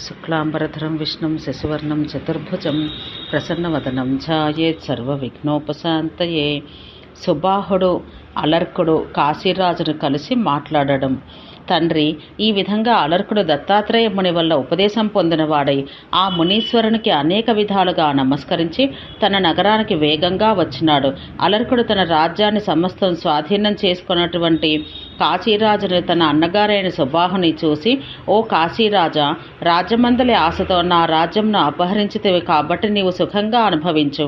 శుక్లాంబరధరం విష్ణుం శశివర్ణం చతుర్భుజం ప్రసన్నవదనం ఛాయేత్ సర్వవిఘ్నోపశాంతయే. సుబాహుడు అలర్కుడు కాశీరాజును కలిసి మాట్లాడడం. తండ్రి ఈ విధంగా అలర్కుడు దత్తాత్రేయ ముని వల్ల ఉపదేశం పొందినవాడై ఆ మునీశ్వరునికి అనేక విధాలుగా నమస్కరించి తన నగరానికి వేగంగా వచ్చినాడు. అలర్కుడు తన రాజ్యాన్ని సమస్తం స్వాధీనం చేసుకున్నటువంటి కాశీరాజును తన అన్నగారైన సుబాహుని చూసి ఓ కాశీరాజా రాజ్యమందలి ఆశతో నా రాజ్యంను అపహరించితివి కాబట్టి నీవు సుఖంగా అనుభవించు.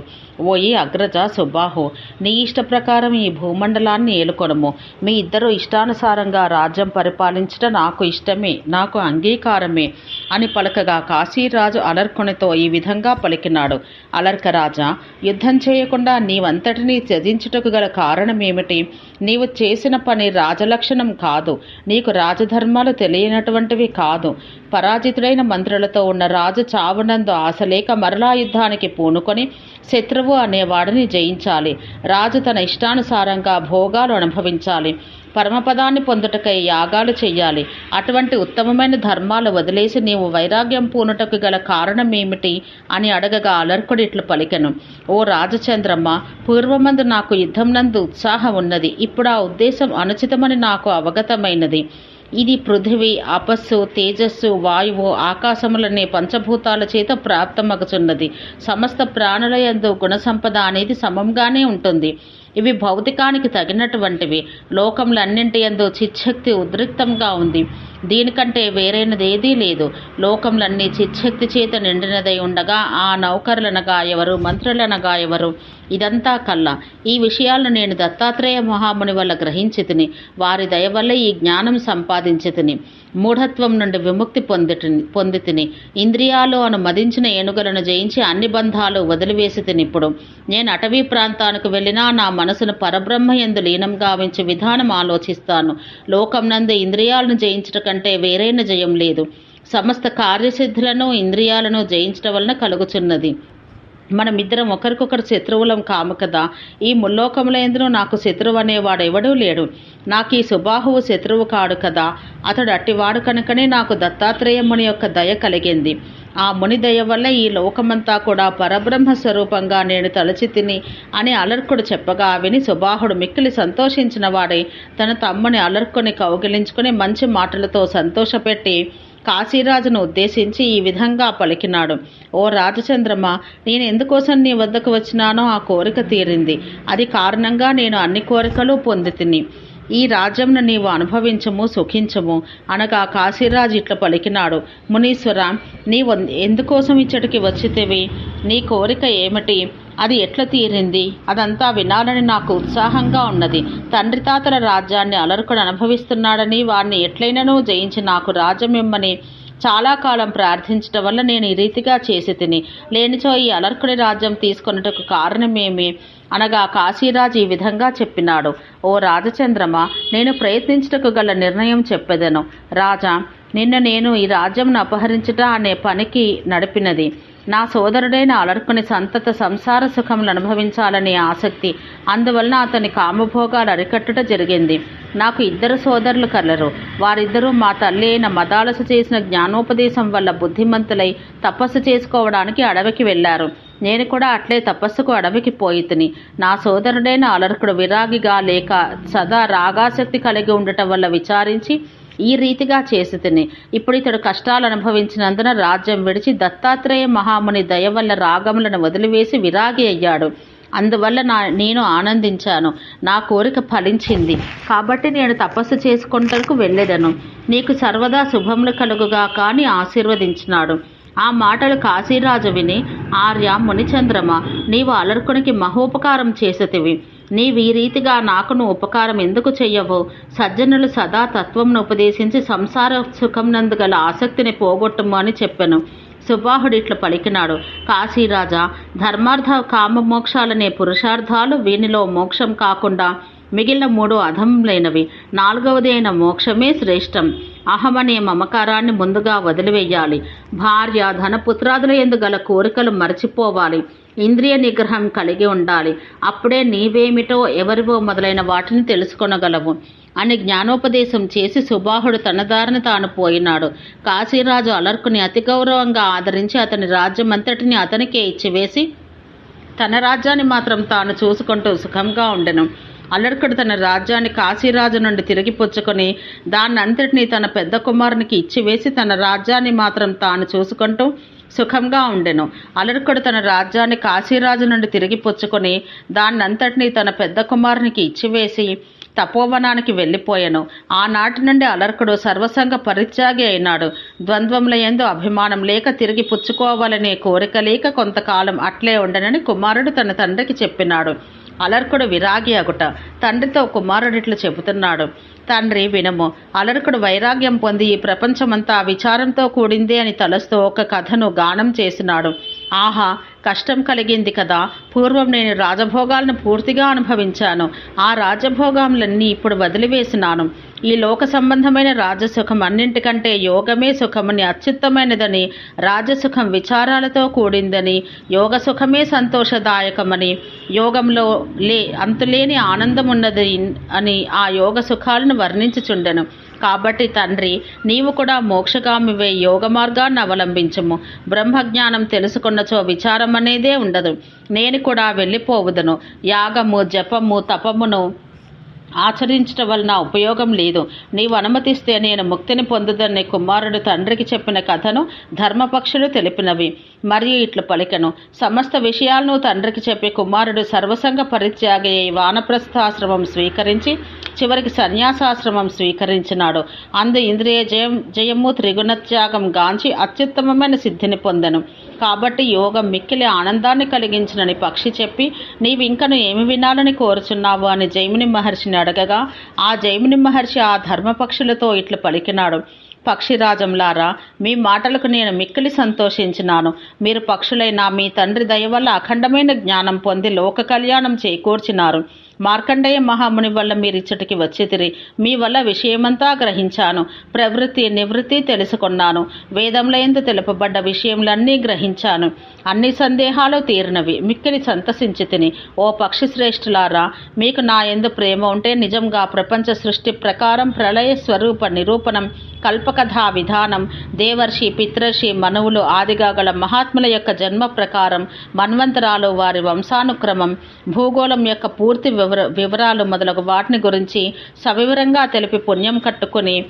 ఓయి అగ్రజ సుబాహు నీ ఇష్ట ప్రకారం ఈ భూమండలాన్ని ఏలుకొనము. మీ ఇద్దరు ఇష్టానుసారంగా రాజ్యం పరిపాలించట నాకు ఇష్టమే నాకు అంగీకారమే అని పలకగా కాశీరాజు అలర్కునితో ఈ విధంగా పలికినాడు. అలర్కరాజా యుద్ధం చేయకుండా నీవంతటినీ త్యజించుటకు గల కారణమేమిటి? నీవు చేసిన పని రాజలక్షణం కాదు నీకు రాజధర్మాలు తెలియనటువంటివి కాదు. పరాజితుడైన మంత్రులతో ఉన్న రాజు చావునందు ఆశలేక మరలా యుద్ధానికి పూనుకొని శత్రువు అనేవాడిని జయించాలి. రాజు తన ఇష్టానుసారంగా భోగాలు అనుభవించాలి. పరమపదాన్ని పొందుటకై యాగాలు చెయ్యాలి. అటువంటి ఉత్తమమైన ధర్మాలు వదిలేసి నీవు వైరాగ్యం పూనుటకు గల కారణమేమిటి అని అడగగా అలర్కుడు ఇట్లు పలికెను. ఓ రాజచంద్రమ్మ పూర్వమందు నాకు యుద్ధం నందు ఉత్సాహం ఉన్నది. ఇప్పుడు ఆ ఉద్దేశం అనుచితమని నాకు అవగతమైనది. ఇది పృథివీ అపస్సు తేజస్సు వాయువు ఆకాశములనే పంచభూతాల చేత ప్రాప్తమగుచున్నది. సమస్త ప్రాణుల యందు గుణసంపద అనేది సమంగానే ఉంటుంది. ఇవి భౌతికానికి తగినటువంటివి. లోకములన్నింటి యందు చిచ్చక్తి ఉద్రిక్తంగా ఉంది. దీనికంటే వేరైనది ఏదీ లేదు. లోకంలన్నీ చిచ్చక్తి చేత నిండినదై ఉండగా ఆ నౌకరులనగా ఎవరు మంత్రులనగా ఎవరు? ఇదంతా కల్లా. ఈ విషయాలను నేను దత్తాత్రేయ మహాముని వల్ల గ్రహించి తిని వారి దయ వల్ల ఈ జ్ఞానం సంపాదించి తిని మూఢత్వం నుండి విముక్తి పొందిటి పొంది తిని ఇంద్రియాలు అను మదించిన ఏనుగులను జయించి అన్ని బంధాలు వదిలివేసి తినిప్పుడు నేను అటవీ ప్రాంతానికి వెళ్ళినా నా మనసును పరబ్రహ్మ ఎందు లీనం గావించి విధానం ఆలోచిస్తాను. లోకం నందు ఇంద్రియాలను జయించట కంటే వేరైన జయం లేదు. సమస్త కార్యసిద్ధులను ఇంద్రియాలను జయించడం వలన కలుగుచున్నది. మనమిద్దరం ఒకరికొకరు శత్రువులం కాము కదా. ఈ ముల్లోకముల ఎందును నాకు శత్రువు అనేవాడు ఎవడూ లేడు. నాకు ఈ సుబాహువు శత్రువు కాడు కదా. అతడు అట్టివాడు కనుకనే నాకు దత్తాత్రేయ ముని యొక్క దయ కలిగింది. ఆ ముని దయ వల్ల ఈ లోకమంతా కూడా పరబ్రహ్మ స్వరూపంగా నేను తలచి తిని అని అలర్కుడు చెప్పగా విని సుబాహుడు మిక్కిలి సంతోషించిన వాడే తన తమ్ముని అలర్కుని కౌగిలించుకుని మంచి మాటలతో సంతోషపెట్టి కాశీరాజును ఉద్దేశించి ఈ విధంగా పలికినాడు. ఓ రాజచంద్రమ నేను ఎందుకోసం నీ వద్దకు వచ్చినానో ఆ కోరిక తీరింది. అది కారణంగా నేను అన్ని కోరికలు పొంది తిని ఈ రాజ్యంను నీవు అనుభవించము సుఖించము. అనగా కాశీరాజు ఇట్లా పలికినాడు. మునీశ్వర నీవు ఎందుకోసం ఇచ్చటికి వచ్చితేవి? నీ కోరిక ఏమిటి? అది ఎట్లా తీరింది? అదంతా వినాలని నాకు ఉత్సాహంగా ఉన్నది. తండ్రి తాతల రాజ్యాన్ని అలరుకుడు అనుభవిస్తున్నాడని వారిని ఎట్లయినను జయించి నాకు రాజ్యమిమ్మని చాలా కాలం ప్రార్థించటం వల్ల నేను ఈ రీతిగా చేసి తిని లేనిచో ఈ అలర్కుడి రాజ్యం తీసుకొనుటకు కారణమేమి? అనగా కాశీరాజు ఈ విధంగా చెప్పినాడు. ఓ రాజచంద్రమ నేను ప్రయత్నించుటకు గల నిర్ణయం చెప్పెదను. రాజా నిన్న నేను ఈ రాజ్యంను అపహరించట అనే పనికి నడిపినది. నా సోదరుడైన అలర్కుని సంతత సంసార సుఖములు అనుభవించాలనే ఆసక్తి. అందువలన అతని కామభోగాలు అరికట్టుట జరిగింది. నాకు ఇద్దరు సోదరులు కలరు. వారిద్దరూ మా తల్లి అయిన మదాలసు చేసిన జ్ఞానోపదేశం వల్ల బుద్ధిమంతులై తపస్సు చేసుకోవడానికి అడవికి వెళ్ళారు. నేను కూడా అట్లే తపస్సుకు అడవికి పోయితిని. నా సోదరుడైన అలర్కుడు విరాగిగా లేక సదా రాగాసక్తి కలిగి ఉండటం వల్ల విచారించి ఈ రీతిగా చేసితిని ఇప్పుడు ఇతడు కష్టాలు అనుభవించినందున రాజ్యం విడిచి దత్తాత్రేయ మహాముని దయ వల్ల రాగములను వదిలివేసి విరాగి అయ్యాడు. అందువల్ల నా నేను ఆనందించాను. నా కోరిక ఫలించింది. కాబట్టి నేను తపస్సు చేసుకుంటకు వెళ్ళెదను. నీకు సర్వదా శుభములు కలుగుగా కానీ ఆశీర్వదించినాడు. ఆ మాటలు కాశీరాజు విని ఆర్య మునిచంద్రమ నీవు అలర్కునికి మహోపకారం చేసేతివి. నీవు ఈ రీతిగా నాకును ఉపకారం ఎందుకు చెయ్యవు? సజ్జనులు సదా తత్వంను ఉపదేశించి సంసార సుఖం నందు గల ఆసక్తిని పోగొట్టము అని చెప్పాను. సుబాహుడిట్లు పలికినాడు. కాశీరాజా ధర్మార్థ కామమోక్షాలనే పురుషార్థాలు వీనిలో మోక్షం కాకుండా మిగిలిన మూడు అధములైనవి. నాలుగవది అయిన మోక్షమే శ్రేష్టం. అహమనే మమకారాన్ని ముందుగా వదిలివేయాలి. భార్య ధనపుత్రాదుల ఎందు గల కోరికలు మరచిపోవాలి. ఇంద్రియ నిగ్రహం కలిగి ఉండాలి. అప్పుడే నీవేమిటో ఎవరివో మొదలైన వాటిని తెలుసుకొనగలవు. అని జ్ఞానోపదేశం చేసి సుబాహుడు తనదారిన తాను పోయినాడు. కాశీరాజు అలర్కుని అతి గౌరవంగా ఆదరించి అతని రాజ్యమంతటిని అతనికే ఇచ్చివేసి తన రాజ్యాన్ని మాత్రం తాను చూసుకుంటూ సుఖంగా ఉండెను. అలర్కుడు తన రాజ్యాన్ని కాశీరాజు నుండి తిరిగి పుచ్చుకొని దాన్నంతటినీ తన పెద్ద కుమారునికి ఇచ్చివేసి తన రాజ్యాన్ని మాత్రం తాను చూసుకుంటూ సుఖంగా ఉండెను. అలర్కుడు తన రాజ్యాన్ని కాశీరాజు నుండి తిరిగి పుచ్చుకొని దాన్నంతటినీ తన పెద్ద కుమారునికి ఇచ్చివేసి తపోవనానికి వెళ్ళిపోయాను. ఆనాటి నుండి అలర్కుడు సర్వసంగ పరిత్యాగి అయినాడు. ద్వంద్వముల ఎందు అభిమానం లేక తిరిగి పుచ్చుకోవాలనే కోరిక లేక కొంతకాలం అట్లే ఉండనని కుమారుడు తన తండ్రికి చెప్పినాడు. అలర్కుడు విరాగి అగుట తండ్రితో కుమారుడిట్లు చెబుతున్నాడు. తండ్రి వినము. అలర్కుడు వైరాగ్యం పొంది ఈ ప్రపంచమంతా విచారంతో కూడింది అని తలస్తూ ఒక కథను గానం చేసినాడు. ఆహా కష్టం కలిగింది కదా. పూర్వం నేను రాజభోగాలను పూర్తిగా అనుభవించాను. ఆ రాజభోగాములన్నీ ఇప్పుడు వదిలివేసినాను. ఈ లోక సంబంధమైన రాజసుఖం అన్నింటికంటే యోగమే సుఖమని అత్యుత్తమైనదని రాజసుఖం విచారాలతో కూడిందని యోగ సుఖమే సంతోషదాయకమని యోగంలో లే అంతులేని ఆనందం ఉన్నది అని ఆ యోగ సుఖాలను వర్ణించుచుండెను. కాబట్టి తండ్రి నీవు కూడా మోక్షగామివే యోగ మార్గాన్ని అవలంబించము. బ్రహ్మజ్ఞానం తెలుసుకున్నచో విచారం అనేదే ఉండదు. నేను కూడా వెళ్ళిపోవుదును. యాగము జపము తపమును ఆచరించటం వలన ఉపయోగం లేదు. నీవు అనుమతిస్తే నేను ముక్తిని పొందుదని కుమారుడు తండ్రికి చెప్పిన కథను ధర్మపక్షులు తెలిపినవి. మరియు ఇట్లు పలికను. సమస్త విషయాలను తండ్రికి చెప్పి కుమారుడు సర్వసంగ పరిత్యాగి వానప్రస్థాశ్రమం స్వీకరించి చివరికి సన్యాసాశ్రమం స్వీకరించినాడు. అందు ఇంద్రియ జయం జయము త్రిగుణత్యాగం గాంచి అత్యుత్తమమైన సిద్ధిని పొందను. కాబట్టి యోగం మిక్కిలి ఆనందాన్ని కలిగించినని పక్షి చెప్పి నీవింకను ఏమి వినాలని కోరుచున్నావు? అని జైముని మహర్షిని అడగగా ఆ జైముని మహర్షి ఆ ధర్మపక్షులతో ఇట్లు పలికినాడు. పక్షిరాజంలారా మీ మాటలకు నేను మిక్కిలి సంతోషించినాను. మీరు పక్షులైన మీ తండ్రి దయ వల్ల అఖండమైన జ్ఞానం పొంది లోక కళ్యాణం చేకూర్చినారు. మార్కండేయ మహాముని వల్ల మీరు ఇచ్చటికి వచ్చితిరి. మీ వల్ల విషయమంతా గ్రహించాను. ప్రవృత్తి నివృత్తి తెలుసుకున్నాను. వేదంలో ఎందు తెలుపబడ్డ విషయములన్నీ గ్రహించాను. అన్ని సందేహాలు తీరినవి. మిక్కిలి సంతసించి తిని ఓ పక్షి శ్రేష్ఠులారా మీకు నా ఎందు ప్రేమ ఉంటే నిజంగా ప్రపంచ సృష్టి ప్రకారం ప్రళయ స్వరూప నిరూపణం కల్పకథా విధానం దేవర్షి పిత్రర్షి మనువులు ఆదిగా గల మహాత్ముల యొక్క జన్మ ప్రకారం మన్వంతరాలు వారి వంశానుక్రమం భూగోళం యొక్క పూర్తి వివరాలు మొదలగు వాటిని గురించి సవివరంగా తెలిపి పుణ్యం కట్టుకుని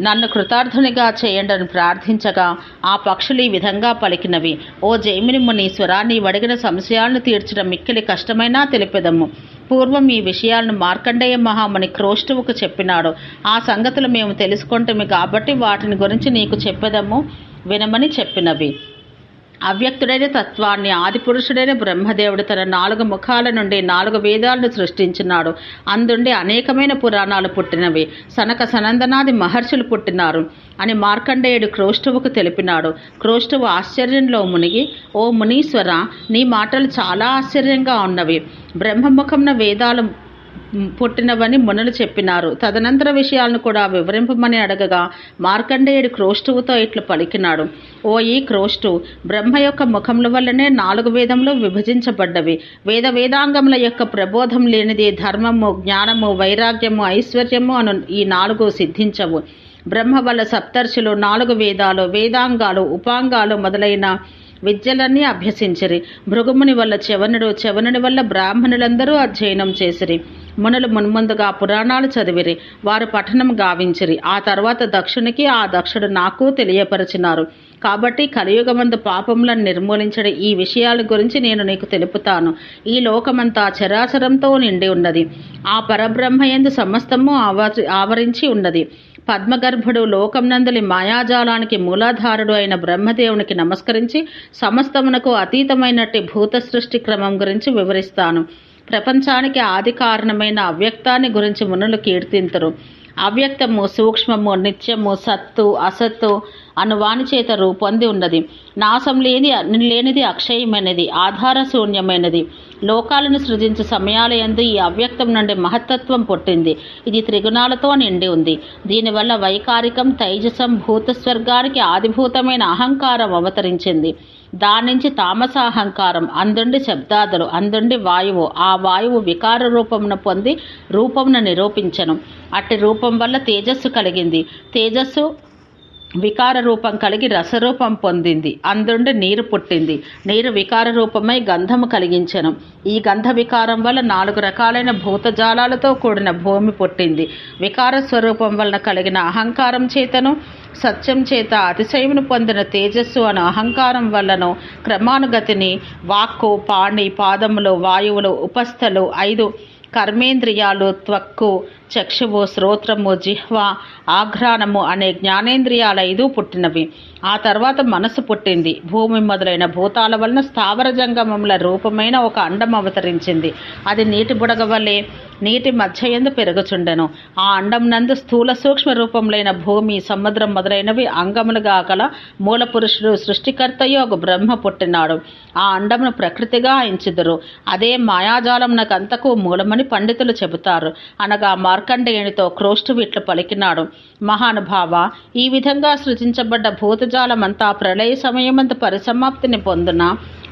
నన్ను కృతార్థునిగా చేయండని ప్రార్థించగా ఆ పక్షులు ఈ విధంగా పలికినవి. ఓ జైమిని స్వరాన్ని వడిగిన సంశయాలను తీర్చడం మిక్కిలి కష్టమైనా తెలిపెదము. పూర్వం ఈ విషయాలను మార్కండేయ మహాముని క్రోష్టువుకు చెప్పినాడు. ఆ సంగతులు మేము తెలుసుకుంటాము కాబట్టి వాటిని గురించి నీకు చెప్పెదము వినమని చెప్పినవి. అవ్యక్తుడైన తత్వాన్ని ఆదిపురుషుడైన బ్రహ్మదేవుడు తన నాలుగు ముఖాల నుండి నాలుగు వేదాలను సృష్టించినాడు. అందుండి అనేకమైన పురాణాలు పుట్టినవి. సనక సనందనాది మహర్షులు పుట్టినారు అని మార్కండేయుడు క్రోష్టువుకు తెలిపినాడు. క్రోష్టువు ఆశ్చర్యంలో మునిగి ఓ మునీశ్వర నీ మాటలు చాలా ఆశ్చర్యంగా ఉన్నవి. బ్రహ్మముఖంన వేదాలు పుట్టినవని మునులు చెప్పినారు. తదనంతర విషయాలను కూడా వివరింపమని అడగగా మార్కండేయుడు క్రోష్టువుతో ఇట్లు పలికినాడు. ఓ ఈ క్రోష్టు బ్రహ్మ యొక్క ముఖముల వల్లనే నాలుగు వేదములు విభజించబడ్డవి. వేద వేదాంగముల యొక్క ప్రబోధం లేనిది ధర్మము జ్ఞానము వైరాగ్యము ఐశ్వర్యము అను ఈ నాలుగు సిద్ధించవు. బ్రహ్మ వల్ల సప్తర్షులు నాలుగు వేదాలు వేదాంగాలు ఉపాంగాలు మొదలైన విద్యలన్నీ అభ్యసించిరి. భృగుముని వల్ల చవనుడు చవనుడి వల్ల బ్రాహ్మణులందరూ అధ్యయనం చేసిరి. మునులు మున్ముందుగా పురాణాలు చదివిరి. వారు పఠనం గావించిరి. ఆ తర్వాత దక్షునికి ఆ దక్షుడు నాకు తెలియపరిచినారు. కాబట్టి కలియుగమందు పాపములను నిర్మూలించడం ఈ విషయాల గురించి నేను నీకు తెలుపుతాను. ఈ లోకమంతా చరాచరంతో నిండి ఉన్నది. ఆ పరబ్రహ్మయందు సమస్తము ఆవరించి ఉన్నది. పద్మగర్భుడు లోకంనందలి మాయాజాలానికి మూలాధారుడు అయిన బ్రహ్మదేవునికి నమస్కరించి సమస్తమునకు అతీతమైనట్టి భూత సృష్టి క్రమం గురించి వివరిస్తాను. ప్రపంచానికి ఆది కారణమైన అవ్యక్తాన్ని గురించి మునులు కీర్తింతరు. అవ్యక్తము సూక్ష్మము నిత్యము సత్తు అసత్తు అను వాణి చేత రూపొంది ఉన్నది. నాశం లేని లేనిది అక్షయమైనది ఆధార శూన్యమైనది లోకాలను సృజించే సమయాలయందు ఈ అవ్యక్తం నుండి మహత్తత్వం పుట్టింది. ఇది త్రిగుణాలతో నిండి ఉంది. దీనివల్ల వైకారికం తైజసం భూతస్వర్గానికి ఆదిభూతమైన అహంకారం అవతరించింది. దాని నుంచి తామస అహంకారం అందుండి శబ్దాదులు అందుండి వాయువు ఆ వాయువు వికార రూపమును పొంది రూపమును నిరూపించను. అట్టి రూపం వల్ల తేజస్సు కలిగింది. తేజస్సు వికార రూపం కలిగి రసరూపం పొందింది. అందుండి నీరు పుట్టింది. నీరు వికార రూపమై గంధము కలిగించను. ఈ గంధ వికారం వల్ల నాలుగు రకాలైన భూతజాలాలతో కూడిన భూమి పుట్టింది. వికార స్వరూపం వలన కలిగిన అహంకారం చేతను సత్యం చేత అతిశయమును పొందిన తేజస్సు అను అహంకారం వల్లను క్రమానుగతిని వాక్కు పాణి పాదములు వాయువులు ఉపస్థలు ఐదు కర్మేంద్రియాలు త్వక్కు చక్షువు శ్రోత్రము జిహ్వ ఆఘ్రాణము అనే జ్ఞానేంద్రియాల ఐదు పుట్టినవి. ఆ తర్వాత మనసు పుట్టింది. భూమి మొదలైన భూతాల వలన స్థావర జంగమముల రూపమైన ఒక అండం అవతరించింది. అది నీటి బుడగ వలె నీటి మధ్య ఎందు పెరుగుచుండెను. ఆ అండం నందు స్థూల సూక్ష్మ రూపములైన భూమి సముద్రం మొదలైనవి అంగములుగా గల మూల పురుషుడు సృష్టికర్తయో ఒక బ్రహ్మ పుట్టినాడు. ఆ అండమును ప్రకృతిగా ఎంచుదురు. అదే మాయాజాలమునకంతకు మూలమని పండితులు చెబుతారు. అనగా మార్కండేయునితో క్రోష్టు ఇట్లు పలికినాడు. మహానుభావ ఈ విధంగా సృజించబడ్డ భూతజాలమంతా ప్రళయ సమయమంత పరిసమాప్తిని పొందున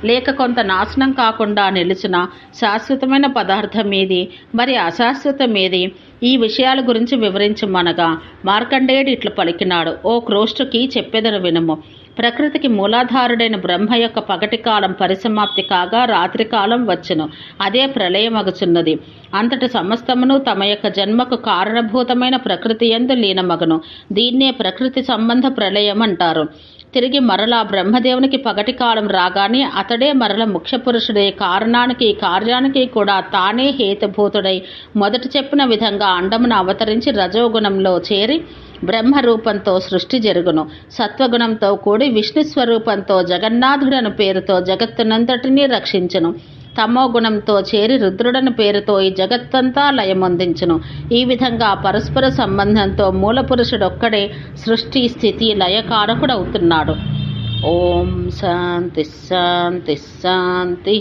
లేక కొంత నాశనం కాకుండా నిలిచిన శాశ్వతమైన పదార్థం ఏది మరి అశాశ్వతం ఏది ఈ విషయాల గురించి వివరించమనగా మార్కండేయుడు ఇట్లు పలికినాడు ఓ క్రోష్టుకి చెప్పెదను వినము. ప్రకృతికి మూలాధారుడైన బ్రహ్మ యొక్క పగటి కాలం పరిసమాప్తి కాగా రాత్రికాలం వచ్చును. అదే ప్రళయమగుచున్నది. అంతటి సమస్తమును తమ యొక్క జన్మకు కారణభూతమైన ప్రకృతి ఎందు లీనమగను. దీన్నే ప్రకృతి సంబంధ ప్రళయం అంటారు తిరిగి మరలా బ్రహ్మదేవునికి పగటి కాలం రాగానే అతడే మరల ముఖ్య పురుషుడే కారణానికి కార్యానికి కూడా తానే హేతుభూతుడై మొదట చెప్పిన విధంగా అండమును అవతరించి రజోగుణంలో చేరి బ్రహ్మ రూపంతో సృష్టి జరుగును. సత్వగుణంతో కూడి విష్ణు స్వరూపంతో జగన్నాథుడను పేరుతో జగత్తునంతటినీ రక్షించును. తమో గుణంతో చేరి రుద్రుడని పేరుతో ఈ జగత్తంతా లయమొందించును. ఈ విధంగా పరస్పర సంబంధంతో మూల పురుషుడొక్కడే సృష్టి స్థితి లయకారకుడవుతున్నాడు. ఓం శాంతి శాంతి శాంతి.